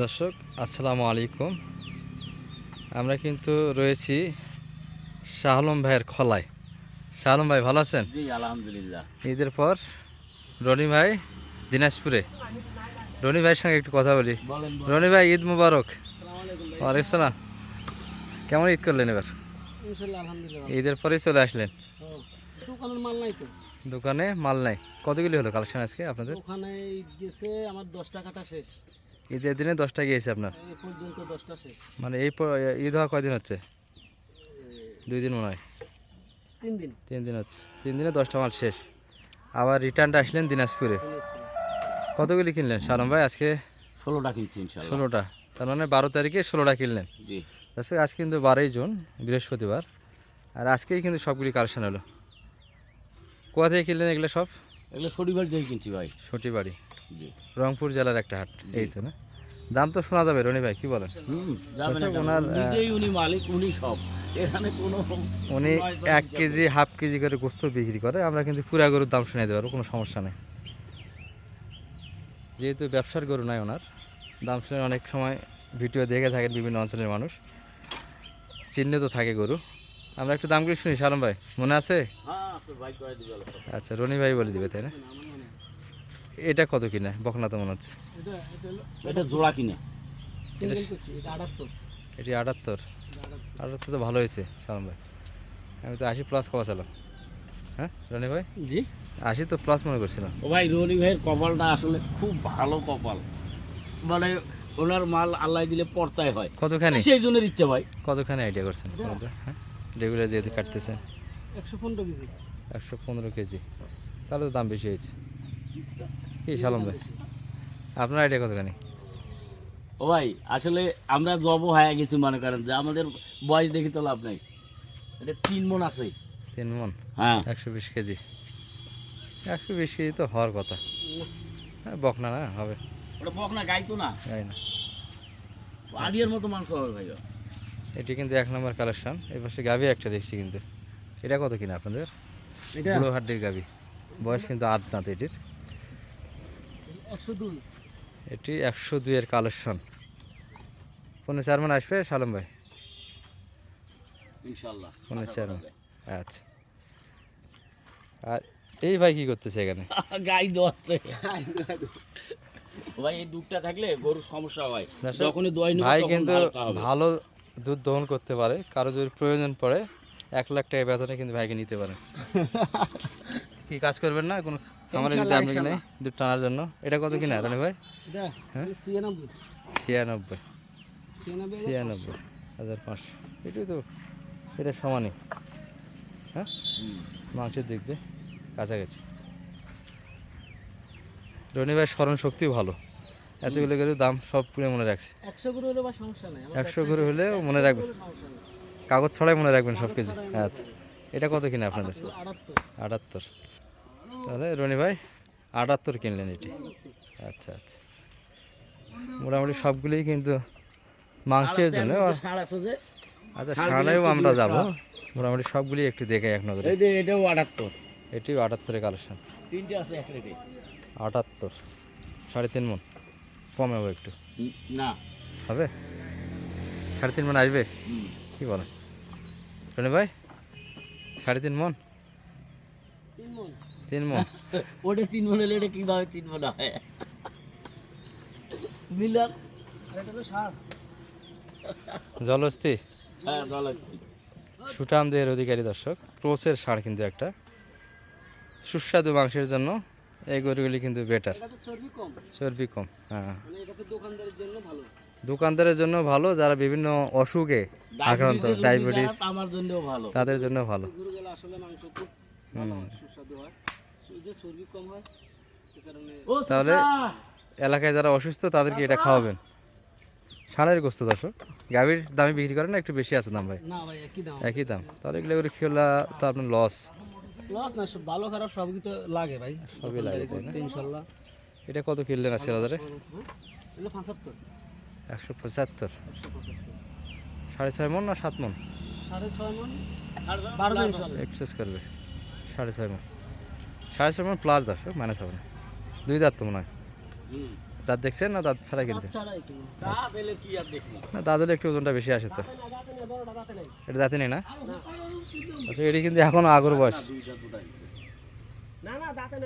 দর্শক আসসালামু আলাইকুম। আমরা কিন্তু রয়েছি শাহলম ভাইয়ের খলায়। শাহলম ভাই ভালো আছেন? জি আলহামদুলিল্লাহ। ঈদের পর রনি ভাই দিনাজপুরে। রনি ভাইয়ের সঙ্গে একটু কথা বলি। রনি ভাই ঈদ মুবারক। ওয়ালাইকুম সালাম। কেমন ঈদ করলেন এবার? ঈদের পরেই চলে আসলেন? দোকানে মাল নাই। কতগুলি হলো কালেকশন আজকে আপনাদের? ওখানে ঈদ গেছে আমার শেষ। ঈদের দিনে দশটা গিয়েছে আপনার? দশটা মানে এই ঈদ হওয়া কয়দিন হচ্ছে? দুই দিন মনে হয়। তিন দিন। তিন দিন হচ্ছে। তিন দিনে দশটা মাল শেষ। আবার রিটার্নটা আসলেন দিনাজপুরে। কতগুলি কিনলেন? সারম ভাই আজকে ষোলোটা কিনছি ষোলোটা। তার মানে বারো তারিখে ষোলোটা কিনলেন। জি। দর্শক আজ কিন্তু বারোই জুন বৃহস্পতিবার। আর আজকেই কিন্তু সবগুলি কালেকশন হলো কোথা থেকে কিনলেন এগুলো সব? এগুলো শনিবার যাই কিনছি ভাই। ছুটি বাড়ি জি রংপুর জেলার একটা হাট। এই তো না? দাম তো শোনা যাবে রনি ভাই কি বলেন? ওনার, উনি মালিক উনি সব। এখানে কোনো উনি এক কেজি হাফ কেজি করে গোস্ত বিক্রি করে আমরা কিন্তু পুরা গরুর দাম শুনে দেবো কোনো সমস্যা নেই। যেহেতু ব্যবসার গরু নাই ওনার দাম শুনে অনেক সময় ভিডিও দেখে থাকেন বিভিন্ন অঞ্চলের মানুষ। চিহ্নিত থাকে গরু। আমরা একটু দামগুলি শুনি সালম ভাই মনে আছে? হ্যাঁ করে। আচ্ছা রনি ভাই বলে দিবে তাই না? এটা কত কিনা? বকনা তো মনে হচ্ছে। এটা জোড়া কিনে। এটা আটাত্তর। এটি আটাত্তর? তো ভালো হয়েছে সালম ভাই। আমি তো আশি প্লাস কবা চালাম। হ্যাঁ রনি ভাই? জি। আশি তো প্লাস মনে করছিলাম। ও ভাই রনি ভাইয়ের কপালটা আসলে খুব ভালো কপাল। মানে ওনার মাল আল্লাহ দিলে পর্তায় হয়। কতখানি? সেই জনের ইচ্ছা ভাই। কতখানি আইডিয়া করছেন হ্যাঁ? রেগুলার যেহেতু কাটতেছেন। একশো পনেরো কেজি। একশো পনেরো কেজি। তাহলে তো দাম বেশি হয়েছে। কি সালম ভাই? আপনার আইডিয়া কতখানি? ও ভাই আসলে আমরা জব হয়ে গেছি মনে করেন যে আমাদের বয়স দেখি তো লাভ নাই। এটা তিন মন আছে। তিন মন? হ্যাঁ। একশো বিশ কেজি? একশো বিশ কেজি তো হওয়ার কথা। হ্যাঁ বকনা না হবে। ওটা বক না গাইতো না। তাই না। আডিয়ার মতো মাংস হবে ভাই। এটি কিন্তু এক নম্বর কালেকশন এই পাশে গাভি একটা দেখছি কিন্তু। এটা কত কিনা আপনাদের? এটা বুড়ো হাড্ডির গাভি। বয়স কিন্তু আট দাঁত এটির। এটি একশো দুইয়ের কালেকশন। পনেরো চার মন আসবে সালম ভাই? পনেরো চার মন আচ্ছা। আর এই ভাই কি করতেছে এখানে? গাই দোয়াচ্ছে ভাই এই দুধটা থাকলে গরুর সমস্যা হয়। যখনই দোয়াই ভাই কিন্তু ভালো দুধ দহন করতে পারে। কারও যদি প্রয়োজন পড়ে এক লাখ টাকা বেতনে কিন্তু ভাইকে নিতে পারেন কি কাজ করবেন না? কোনো খামারে যদি আপনি নেই দুধ টানার জন্য এটা কত কিনা রানি ভাই? হ্যাঁ? ছিয়ানব্বই। ছিয়ানব্বই। ছিয়ানব্বই হাজার পাঁচশো। এটাই তো এটা সমানই। হ্যাঁ? মাংসের দিক দিয়ে কাছাকাছি। রনি ভাই স্মরণ শক্তি ভালো। এতগুলো করে দাম সব পুরো মনে রাখছে। একশো করে হলে সমস্যা নেই। একশো করে হলেও মনে রাখবেন। কোনো কাগজ ছড়াই মনে রাখবেন সব কিছু আচ্ছা। এটা কত কিনা আপনাদের? আটাত্তর। তাহলে রনি ভাই আটাত্তর কিনলেন এটি। আচ্ছা আচ্ছা। মোটামুটি সবগুলোই কিন্তু মাংসের জন্য। আচ্ছা সামনেও আমরা যাব। মোটামুটি সবগুলি একটু দেখে এক নজরে। এই যে এটাও আটাত্তর। এটিও আটাত্তরের কালেকশন। তিনটে আছে এক রেটে। আটাত্তর। সাড়ে তিন মন। কমে হবে একটু। না। হবে? সাড়ে তিন মন আসবে। কি বলেন? রনি ভাই সাড়ে তিন মন? তিন মন। তিন মন। ওটা তিন মনে হলে এটা কীভাবে তিন মনে হয়? মিলার জলস্থি। হ্যাঁ চলো সুটাম দেহের অধিকারী দর্শক ক্রোসের সার কিন্তু একটা। সুস্বাদু মাংসের জন্য এই গরুগুলি কিন্তু বেটার চর্বি কম। হ্যাঁ। মানে দোকানদারের জন্য ভালো। যারা বিভিন্ন অসুখে আক্রান্ত ডায়াবেটিস তাদের জন্য ভালো। তাহলে এলাকায় যারা অসুস্থ তাদেরকে এটা খাওয়াবেন। ষাঁড়ের গোস্ত দর্শক। গাভীর দামে বিক্রি করেন না একটু বেশি আছে দাম ভাই। একই দাম। তাহলে এগুলো করে খেলা তো আপনার লস লস না সব ভালো খারাপ সবই তো লাগে ভাই। সবই লাগে, ইনশাল্লাহ। এটা কত কিনলেন আছে বাজারে? একশো পঁচাত্তর। সাড়ে ছয় মন না সাত মন? সাড়ে ছয় মন এক্সেস করবে। সাড়ে ছয় মন। সাড়ে ছয় মন প্লাস দর্শক মাইনাস হবে না। দুই দাঁত তো মনে হয়। দাঁত দেখছেন না দাঁত ছাড়া কিনছেন ছাড়া একটু তা পেলে কি আর দেখব? না দাঁতের একটু ওজনটা বেশি আসে তো। এটা দাঁতে নেই না? আচ্ছা এটি কিন্তু এখনও আগর বয়স। না না দাঁতে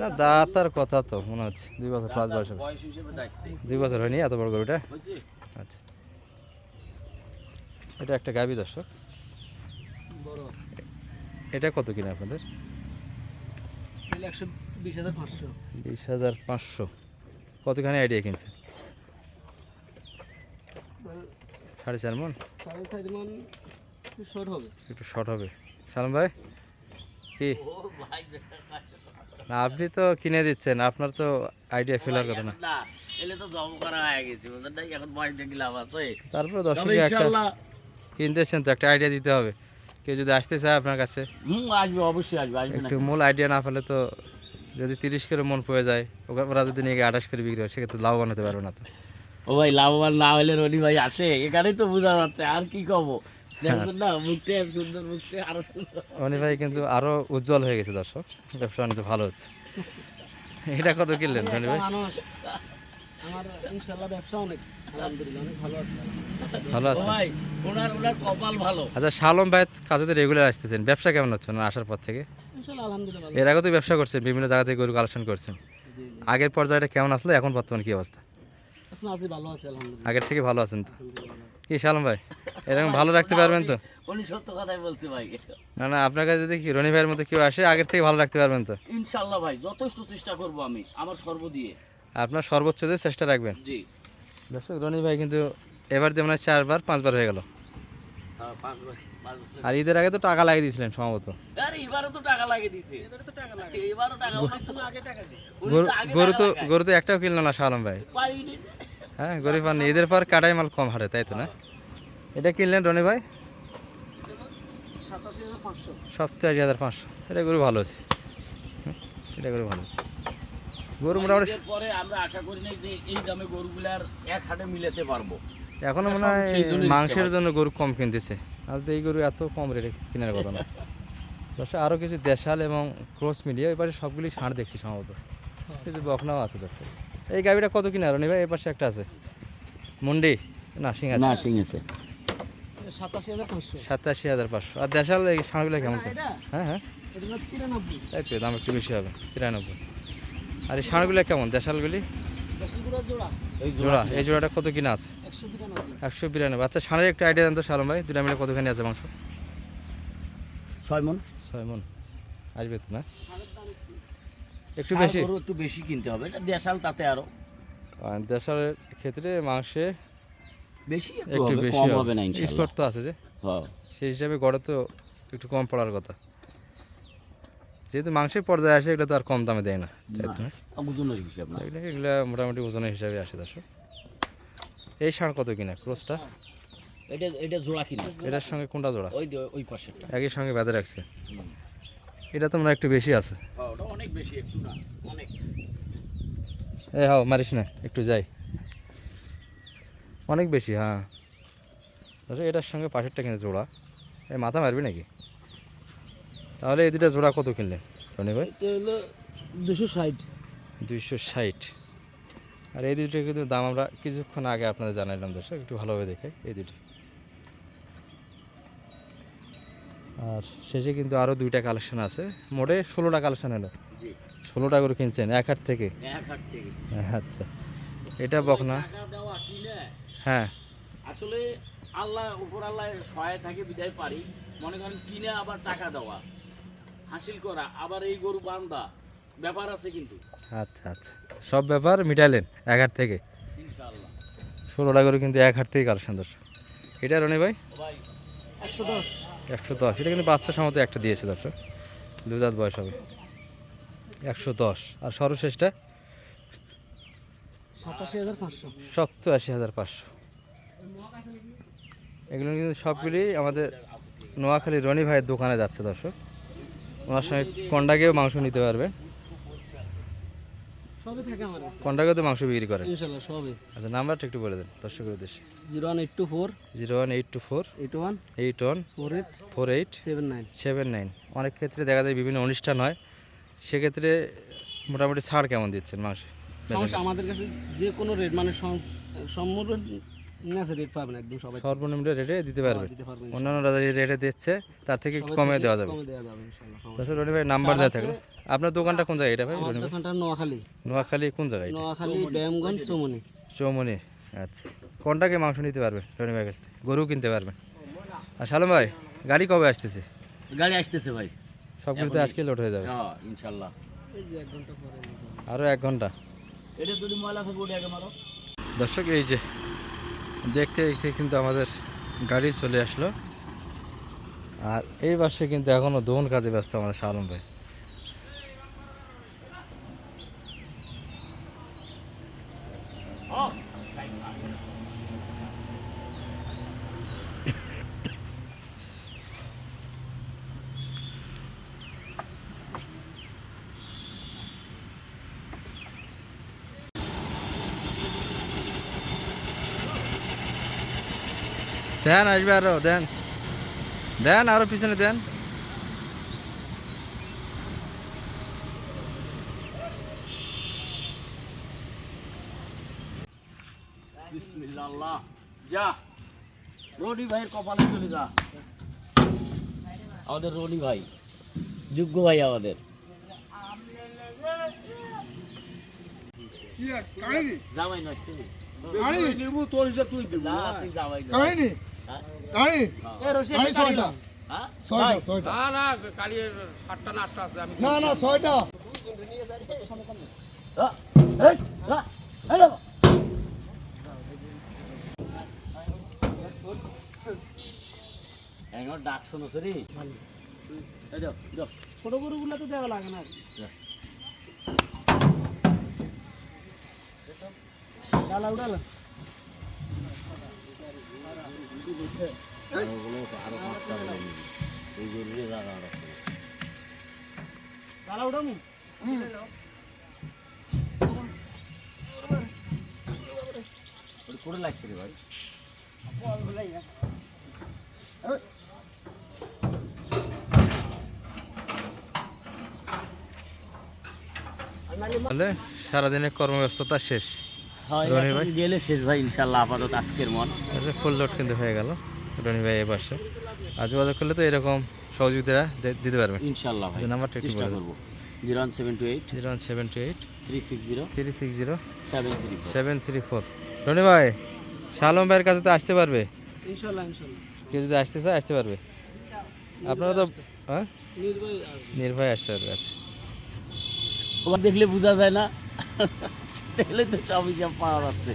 দাঁত দাঁত আর কথা তো মনে হচ্ছে। দুই বছর পাঁচ বয়স দুই বছর হয়নি এত বড় গরুটা? আচ্ছা। এটা একটা গাবি দর্শক। বড়। এটা কত কিনা আপনাদের? বিশ হাজার পাঁচশো। কতখানি আইডিয়া কিনছে? সাড়ে চার মন? একটু শর্ট হবে। সালাম ভাই কি? না আপনি তো কিনে দিচ্ছেন আপনার তো আইডিয়া ফেলার কথা না। তারপরে দর্শকে একটা কিনতেছেন তো একটা আইডিয়া দিতে হবে। কেউ যদি আসতে চায় আপনার কাছে? হুম আসবে অবশ্যই আসবে আসবে না একটু মূল আইডিয়া না পেলে তো যদি তিরিশ করে মন পড়ে যায় ওরা যদি নিয়ে আঠাশ করে বিক্রি হয় সেক্ষেত্রে লাভবান হতে পারবে না তো। ও ভাই লাভবান না হলে রনি ভাই আসে এখানেই তো বোঝা যাচ্ছে আর কি কব? না মুখটা সুন্দর মুখটা আরও সুন্দর। অনি ভাই কিন্তু আরও উজ্জ্বল হয়ে গেছে দর্শক। ব্যবসা বাণিজ্য ভালো হচ্ছে। এটা কত কিনলেন রনি ভাই? মানুষ। আমার ইনশাল্লাহ ব্যবসা অনেক আলহামদুলিল্লাহ অনেক ভালো আছে। ভালো আছে? ভাই ওনার ওনার কপাল ভালো। আচ্ছা শালম ভাই রেগুলার আসতেছেন ব্যবসা কেমন হচ্ছে না আসার পর থেকে? আলহামদুলিল্লাহ এর আগে তো ব্যবসা করছেন বিভিন্ন জায়গা থেকে গরু কালেকশন করছেন। আগের পর্যায়টা কেমন আসলো এখন বর্তমানে কি অবস্থা? এখন আছি ভালো আছে আলহামদুলিল্লাহ। আগের থেকে ভালো আছেন তো? কি শালম ভাই এরকম ভালো রাখতে পারবেন তো? উনি সত্য কথাই বলছে ভাই। না না আপনার কাছে যদি রনি ভাইয়ের মতো কেউ আসে আগের থেকে ভালো রাখতে পারবেন তো? ইনশাল্লাহ ভাই যথেষ্ট চেষ্টা করব আমি আমার সর্ব দিয়ে। আপনার সর্বোচ্চ দিয়ে চেষ্টা রাখবেন। জি। দর্শক রনি ভাই কিন্তু এবার দিয়ে মনে হয় চারবার পাঁচবার হয়ে গেল। হ্যাঁ, পাঁচ বছর পাঁচ বছর আর ঈদের আগে তো টাকা লাগিয়ে দিয়েছিলেন সম্ভবত। আরে এবারও তো টাকা লাগিয়ে দিচ্ছে এবারে তো টাকা লাগে এবারও টাকা সবসময় আগে টাকা দিই উনি গরু তো গরু তো একটাও কিনলো না শালম ভাই। হ্যাঁ গরিব পাননি ঈদের পর কাটাই মাল কম হারে তাই তো না? এটা কিনলেন রনি ভাই? পাঁচশো। হাজার পাঁচশো। এটা গরু ভালো আছে। এটা গরু ভালো আছে। গরু মোটামুটি পরে আমরা আশা করি না যে এই দামে গরুগুলার এক হাটে মিলাতে পারব। এখনও মনে হয় মাংসের জন্য গরু কম কিনতেছে। আর তো এই গরু এত কম রেটে কেনার কথা না। দর্শক আরও কিছু দেশাল এবং ক্রস মিলিয়ে এবারে সবগুলি ষাঁড় দেখছি সম্ভবত। কিছু বকনাও আছে দর্শক। এই গাড়িটা কত কিনা রনি ভাই? এই পাশে একটা আছে। মুন্ডি? না সিং আছে। না হাজার পাঁচশো। সাতাশি হাজার পাঁচশো। আর দেশাল এই ষাঁড়গুলো কেমন? হ্যাঁ হ্যাঁ। তাই তো দাম একটু বেশি হবে। তিরানব্বই। আর এই ষাঁড়গুলো কেমন? দেশালগুলি? জোড়া। এই জোড়াটা কত কিনা আছে? একশো বিরানব্বই। আচ্ছা ষাঁড়ের একটা আইডিয়া দেন তো সালম ভাই। দুটা মিলে কতখানি আছে মাংস? ছয় মন। ছয় মন। আসবে তো না? একটু বেশি? একটু বেশি কিনতে হবে। এটা দেশাল তাতে আরও। আর দেশালের ক্ষেত্রে মাংসে বেশি একটু একটু বেশি হবে। না স্পট তো আছে যে। হ্যাঁ। সেই হিসাবে গড়ে তো একটু কম পড়ার কথা। যেহেতু মাংসের পর্যায়ে আসে এগুলো তো আর কম দামে দেয় না। তাই ওজনের হিসাব না। এগুলো এগুলো মোটামুটি ওজনের হিসাবে আসে দর্শক। এই ষাঁড় কত কিনা? ক্রসটা? এটা এটা জোড়া কিনা? এটার সঙ্গে কোনটা জোড়া? ওই ওই পাশেরটা। একই সঙ্গে বেঁধে রাখছে। এটা তো মনে হয় একটু বেশি আছে। হ্যাঁ ওটা অনেক বেশি একটু না অনেক। এই হাও মারিস না একটু যাই। অনেক বেশি হ্যাঁ। আচ্ছা এটার সঙ্গে পাশেরটা কিনে জোড়া? এই মাথা মারবি নাকি? তাহলে এই দুটা জোড়া কত কিনলেন রনি ভাই? এটা হলো দুশো ষাট। দুইশো ষাট। আর এই দুটো কিন্তু দাম আমরা কিছুক্ষণ আগে আপনাদের জানাইলাম দর্শক একটু ভালোভাবে দেখে এই দুটি আর শেষে কিন্তু আরও দুইটা কালেকশন আছে। মোটে ষোলোটা কালেকশন হলো। জি। ষোলোটা করে কিনছেন এক হাট থেকে? এক হাট থেকে। আচ্ছা। এটা বকনা। হ্যাঁ। আসলে আল্লাহ উপর আল্লাহ সহায় থাকে বিদায় পারি। মনে করেন কিনে আবার টাকা দেওয়া। হাসিল করা আবার এই গরু বান্ধা ব্যাপার আছে কিন্তু। আচ্ছা আচ্ছা। সব ব্যাপার মিটাইলেন এক হাট থেকে। ইনশাআল্লাহ। ষোলোটা করে কিন্তু এক হাট থেকে কালেকশন দর্শক। এটা রনি ভাই? একশো দশ। একশো দশ। এটা কিন্তু বাচ্চা সমতে একটা দিয়েছে দর্শক। দু দাঁত বয়স হবে। একশো দশ। আর সর্বশেষটা? সাতাশি হাজার পাঁচশো। সপ্ত আশি হাজার পাঁচশো। এগুলো কিন্তু সবগুলি আমাদের নোয়াখালী রনি ভাইয়ের দোকানে যাচ্ছে দর্শক। ওনার সঙ্গে কন্ডাকেও মাংস নিতে পারবে। তো মাংস বিক্রি করেন আচ্ছা নাম্বারটা একটু বলে দেন দর্শকের উদ্দেশ্যে। Zero one eight two four. Zero one eight two four. Eight one. Eight one. Four eight. Four eight. Seven nine. Seven nine. অনেক ক্ষেত্রে দেখা যায় বিভিন্ন অনুষ্ঠান হয়। সেক্ষেত্রে মোটামুটি ছাড় কেমন দিচ্ছেন মাংস? আমাদের কাছে যে কোনো রেট মানে রেট পাবেন একদম সবাই। সর্বনিম্ন রেটে দিতে পারবে। পারবেন অন্যান্যরা যে রেটে দিচ্ছে তার থেকে একটু কমে দেওয়া যাবে। কমে দেওয়া যাবে ইনশাআল্লাহ সমস্যা তাছাড়া রনি ভাই নাম্বার দেওয়া থাকল আপনার দোকানটা কোন জায়গায় এটা ভাই নেই। রনি দোকানটা নোয়াখালী। নোয়াখালী কোন জায়গায় এটা? নোয়াখালী ব্যায়ামগঞ্জ চৌমনি চৌমনি আচ্ছা। কোনটাকে মাংস নিতে পারবে রনি ভাইয়ের কাছ থেকে? গরু কিনতে পারবেন আর সালাম ভাই গাড়ি কবে আসতেছে? গাড়ি আসতেছে ভাই। সব কিছুতে আজকে লোড হয়ে যাবে। হ্যাঁ ইনশাল্লাহ। এক ঘণ্টা আরও এক ঘণ্টা। এটা যদি ময়লা থাকে আগে মারো। দর্শক এই যে দেখতে দেখতে কিন্তু আমাদের গাড়ি চলে আসলো। আর এই বাসে কিন্তু এখনও দোন কাজে ব্যস্ত আমাদের শালম ভাই। দেন আসবে আরও দেন। দেন আরও পিছনে দেন। বিসমিল্লাহ। যা রনি ভাইয়ের কপালে চলে যা। আমাদের রনি ভাই যোগ্য ভাই আমাদের। জামাই তুই জামাই কাহিনী গাড়ি ছয়টা হ্যাঁ? ছয়টা ছয়টা না না কালি সাতটা না আটটা আছে আমি না না ছয়টা? এই, এই দেখো। এই আমার ডাক শোনোছে রে। ছোট গরুগুলো তো দেওয়া লাগে না ডালা উড়ালা সারাদিনের কর্মব্যস্ততা শেষ। রনি ভাই? গেলে শেষ ভাই ইনশাল্লাহ আপাতত আজকের মন। ফুল লোড কিন্তু হয়ে গেল। রনি ভাই এ আর যোগাযোগ করলে তো এরকম সহযোগিতা দে- দিতে পারবে। ইনশাল্লাহ ভাই যে নাম্বারটা একটু চেষ্টা বলে করব। Zero one seven two eight. Zero one seven two eight. Three six zero three six zero seven three seven three four Roni ভাই শালম ভাইয়ের কাছে তো আসতে পারবে? ইনশাল্লাহ ইনশাল্লাহ কেউ যদি আসতে চায় আসতে পারবে। আপনারা তো হ্যাঁ নির্ভয় আসতে পারবে আচ্ছা। দেখলে বোঝা যায় না। দেখলে তো সব হিসাব পাওয়া যাচ্ছে।